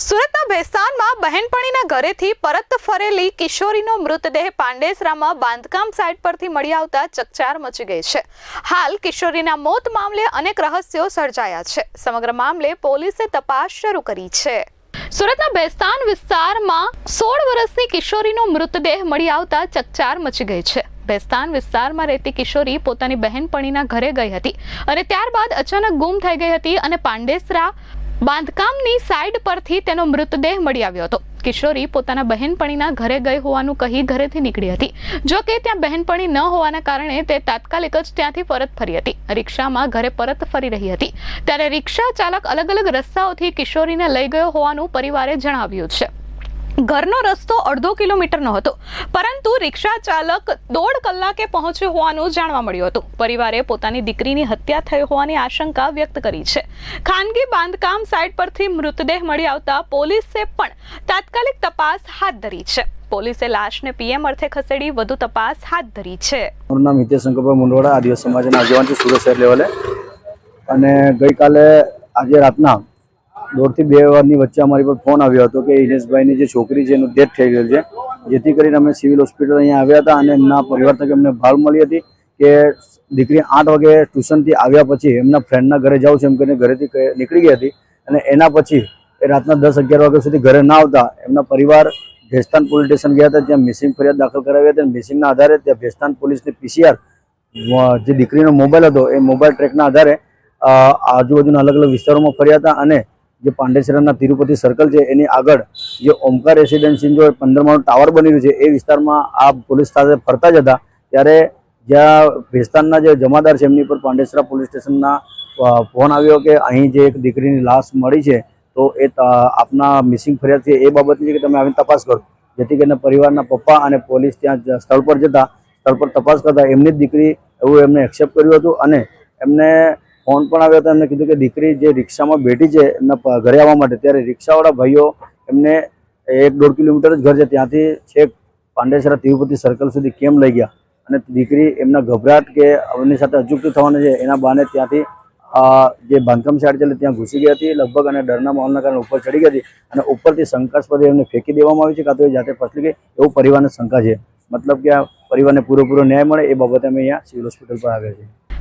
સુરતના ભેસ્તાનમાં બહેનપણીના ઘરેથી પરત ફરેલી કિશોરીનો મૃતદેહ પાંડેસરામાં બાંધકામ સાઇટ પરથી મળી આવતા ચકચાર મચી ગઈ છે. હાલ કિશોરીના મોત મામલે અનેક રહસ્યો સર્જાયા છે. સમગ્ર મામલે પોલીસે તપાસ શરૂ કરી છે. સુરતના બેસ્તાન વિસ્તારમાં સોળ વર્ષની કિશોરીનો મૃતદેહ મળી આવતા ચકચાર મચી ગઈ છે. બેસ્તાન વિસ્તારમાં રહેતી કિશોરી પોતાની બહેનપણીના ઘરે ગઈ હતી અને ત્યારબાદ અચાનક ગુમ થઈ ગઈ હતી અને પાંડેસરા બાંધકામની સાઈડ પરથી તેનો મૃતદેહ મળી આવ્યો હતો. કિશોરી પોતાના બહેનપણીના ઘરે ગઈ હોવાનું કહી ઘરેથી નીકળી હતી. જો કે ત્યાં બહેનપણી ન હોવાના કારણે તે તાત્કાલિક જ ત્યાંથી પરત ફરી હતી. રિક્ષામાં ઘરે પરત ફરી રહી હતી. ત્યારે રિક્ષા ચાલક અલગ અલગ રસ્તાઓથી કિશોરીને લઈ ગયો હોવાનું પરિવારે જણાવ્યું છે. ઘરનો રસ્તો અડધો કિલોમીટરનો હતો. પરંતુ રિક્ષા ચાલક દોઢ કલાકે પહોંચ્યો હોવાનું જાણવા મળ્યું હતું. પરિવારે પોતાની દીકરીની હત્યા થઈ હોવાની આશંકા વ્યક્ત કરી છે. ખાનગી બાંધકામ સાઇટ પરથી મૃતદેહ મળી આવતા પોલીસે પણ તાત્કાલિક તપાસ હાથ ધરી છે. પોલીસે લાશને પીએમ અર્થે ખસેડી વધુ તપાસ હાથ ધરી છે. મારું નામ હિતેશ શંકરભાઈ મુંડવાડા, આદિવાસી સમાજના આગેવાન છું સુરત શહેર લેવલે. અને ગઈકાલે આજે રાતના દોઢથી બે વારની વચ્ચે અમારી પર ફોન આવ્યો હતો કે ઇનેશભાઈની જે છોકરી છે એનું ડેથ થઈ ગયેલ છે. જેથી કરીને અમે સિવિલ હોસ્પિટલ અહીંયા આવ્યા હતા અને એમના પરિવાર તરફ અમને ભાવ મળી હતી કે દીકરી આઠ વાગે ટ્યુશનથી આવ્યા પછી એમના ફ્રેન્ડના ઘરે જાઉં છે એમ કરીને ઘરેથી નીકળી ગઈ હતી અને એના પછી એ રાતના દસ અગિયાર વાગ્યા સુધી ઘરે ના આવતા એમના પરિવાર ભેસ્તાન પોલીસ સ્ટેશન ગયા હતા જ્યાં મિસિંગ ફરિયાદ દાખલ કરાવી હતી મિસિંગના આધારે ત્યાં ભેસ્તાન પોલીસની પીસીઆર જે દીકરીનો મોબાઈલ હતો એ મોબાઈલ ટ્રેકના આધારે આજુબાજુના અલગ અલગ વિસ્તારોમાં ફર્યા હતા અને જે પાંડેસરાના તિરુપતિ સર્કલ છે, એની આગળ જે ઓમકાર રેસિડેન્સી જો પંદરમાનો ટાવર બની છે, એ વિસ્તારમાં આ પોલીસ સાથે ફરતા જ હતા. ત્યારે જ્યાં ભેસ્તાનના જે જમાદાર છે, એમની પર પાંડેસરા પોલીસ સ્ટેશનના ફોન આવ્યો કે અહીં જે એક દીકરીની લાશ મળી છે, તો એ આપના મિસિંગ ફરિયાદ છે, એ બાબતની છે કે તમે આવીને તપાસ કરો. જેથી કરીને પરિવારના પપ્પા અને પોલીસ ત્યાં સ્થળ પર જતા, સ્થળ પર તપાસ કરતા, એમની જ દીકરી એવું એમને એક્સેપ્ટ કર્યું હતું અને એમને ફોન પણ આવ્યો હતો, એમને કીધું કે દીકરી જે રિક્ષામાં બેઠી છે, એમના ઘરે આવવા માટે, ત્યારે રિક્ષાવાળા ભાઈઓ એમને એક દોઢ કિલોમીટર જ ઘર છે, ત્યાંથી છેક પાંડેસરા તિરુપતિ સર્કલ સુધી કેમ લઈ ગયા. અને દીકરી એમના ગભરાટ કે એમની સાથે અજુકતું થવાનું છે, એના બહાને ત્યાંથી જે બાંધકામ સાઈડ છે ત્યાં ઘૂસી ગઈ હતી, લગભગ અને ડરના માહોલના કારણે ઉપર ચડી ગઈ હતી અને ઉપરથી શંકાસ્પદે એમને ફેંકી દેવામાં આવી છે, કાં તો એ જાતે ફસલી ગઈ, એવું પરિવારને શંકા છે. મતલબ કે આ પરિવારને પૂરેપૂરો ન્યાય મળે, એ બાબતે અમે અહીંયા સિવિલ હોસ્પિટલ પર આવ્યા છીએ.